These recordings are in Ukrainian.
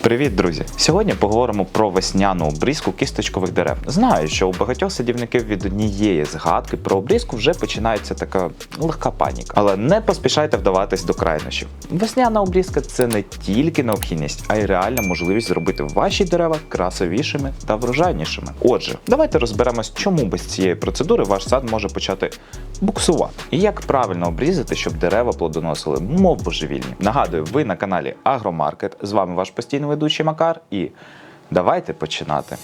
Привіт, друзі! Сьогодні поговоримо про весняну обрізку кісточкових дерев. Знаю, що у багатьох садівників від однієї згадки про обрізку вже починається така легка паніка. Але не поспішайте вдаватись до крайнощів. Весняна обрізка це не тільки необхідність, а й реальна можливість зробити ваші дерева красивішими та врожайнішими. Отже, давайте розберемось, чому без цієї процедури ваш сад може почати буксувати. І як правильно обрізати, щоб дерева плодоносили, мов божевільні. Нагадую, ви на каналі Агромаркет. З вами ваш постійний ведучий Макар. І давайте починати.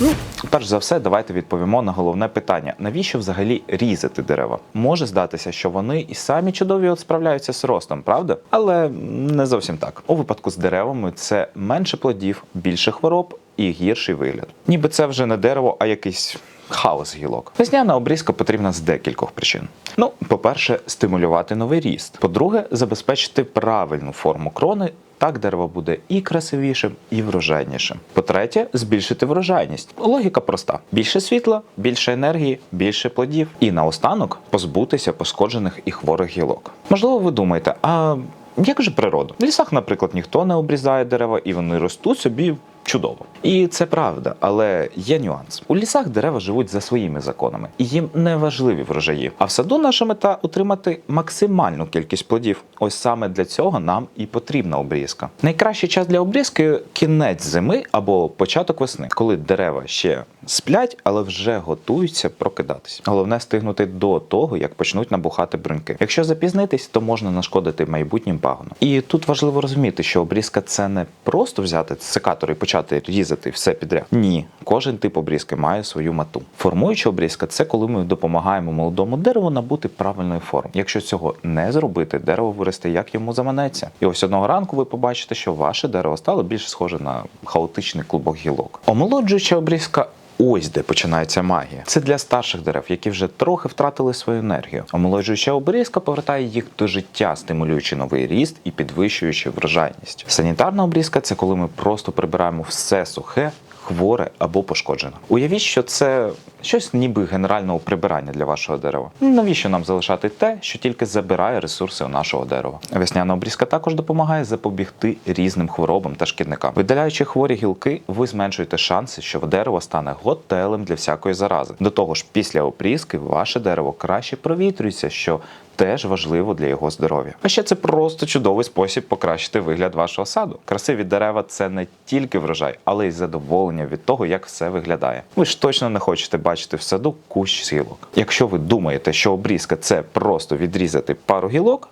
Ну, перш за все, давайте відповімо на головне питання: навіщо взагалі різати дерева? Може здатися, що вони і самі чудові от справляються з ростом, правда? Але не зовсім так. У випадку з деревами це менше плодів, більше хвороб і гірший вигляд. Ніби це вже не дерево, а якийсь. Хаос гілок. Весняна обрізка потрібна з декількох причин. Ну, по-перше, стимулювати новий ріст. По-друге, забезпечити правильну форму крони так дерево буде і красивішим, і врожайнішим. По-третє, збільшити врожайність. Логіка проста: більше світла, більше енергії, більше плодів. І наостанок позбутися пошкоджених і хворих гілок. Можливо, ви думаєте, а як же природа? В лісах, наприклад, ніхто не обрізає дерева, і вони ростуть собі. Чудово, і це правда, але є нюанс. У лісах дерева живуть за своїми законами, і їм не важливі врожаї. А в саду наша мета отримати максимальну кількість плодів. Ось саме для цього нам і потрібна обрізка. Найкращий час для обрізки кінець зими або початок весни, коли дерева ще сплять, але вже готуються прокидатись. Головне стигнути до того, як почнуть набухати бруньки. Якщо запізнитись, то можна нашкодити майбутнім пагонам. І тут важливо розуміти, що обрізка це не просто взяти секатор і почати різати все підряд. Ні, кожен тип обрізки має свою мету. Формуюча обрізка це коли ми допомагаємо молодому дереву набути правильної форми. Якщо цього не зробити, дерево виросте як йому заманеться. І ось одного ранку ви побачите, що ваше дерево стало більш схоже на хаотичний клубок гілок. Омолоджуюча обрізка. Ось де починається магія. Це для старших дерев, які вже трохи втратили свою енергію. Омолоджуюча обрізка повертає їх до життя, стимулюючи новий ріст і підвищуючи врожайність. Санітарна обрізка це коли ми просто прибираємо все сухе. Хворе або пошкоджене. Уявіть, що це щось ніби генерального прибирання для вашого дерева. Навіщо нам залишати те, що тільки забирає ресурси у нашого дерева? Весняна обрізка також допомагає запобігти різним хворобам та шкідникам. Видаляючи хворі гілки, ви зменшуєте шанси, що дерево стане готелем для всякої зарази. До того ж, після обрізки ваше дерево краще провітрюється, що теж важливо для його здоров'я. А ще це просто чудовий спосіб покращити вигляд вашого саду. Красиві дерева це не тільки врожай, але й задоволення від того, як все виглядає. Ви ж точно не хочете бачити в саду кущ гілок. Якщо ви думаєте, що обрізка це просто відрізати пару гілок.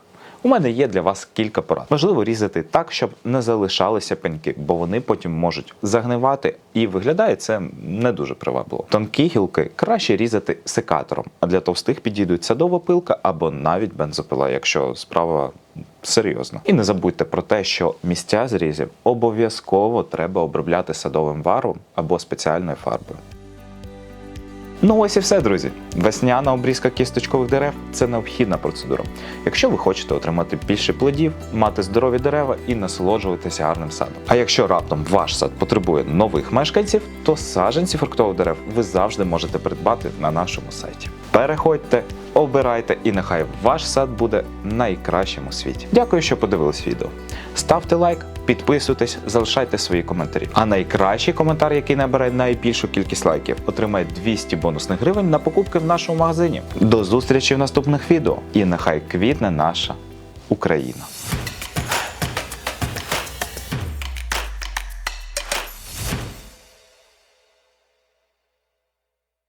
У мене є для вас кілька порад. Важливо різати так, щоб не залишалися пеньки, бо вони потім можуть загнивати, і виглядає це не дуже привабливо. Тонкі гілки краще різати секатором, а для товстих підійдуть садова пилка або навіть бензопила, якщо справа. Серйозно. І не забудьте про те, що місця зрізів обов'язково треба обробляти садовим варом або спеціальною фарбою. Ну ось і все, друзі. Весняна обрізка кісточкових дерев це необхідна процедура. Якщо ви хочете отримати більше плодів, мати здорові дерева і насолоджуватися гарним садом. А якщо раптом ваш сад потребує нових мешканців, то саджанці фруктових дерев ви завжди можете придбати на нашому сайті. Переходьте, обирайте, і нехай ваш сад буде найкращим у світі. Дякую, що подивились відео. Ставте лайк, підписуйтесь, залишайте свої коментарі. А найкращий коментар, який набере найбільшу кількість лайків, отримає 200 бонусних гривень на покупки в нашому магазині. До зустрічі в наступних відео. І нехай квітне наша Україна.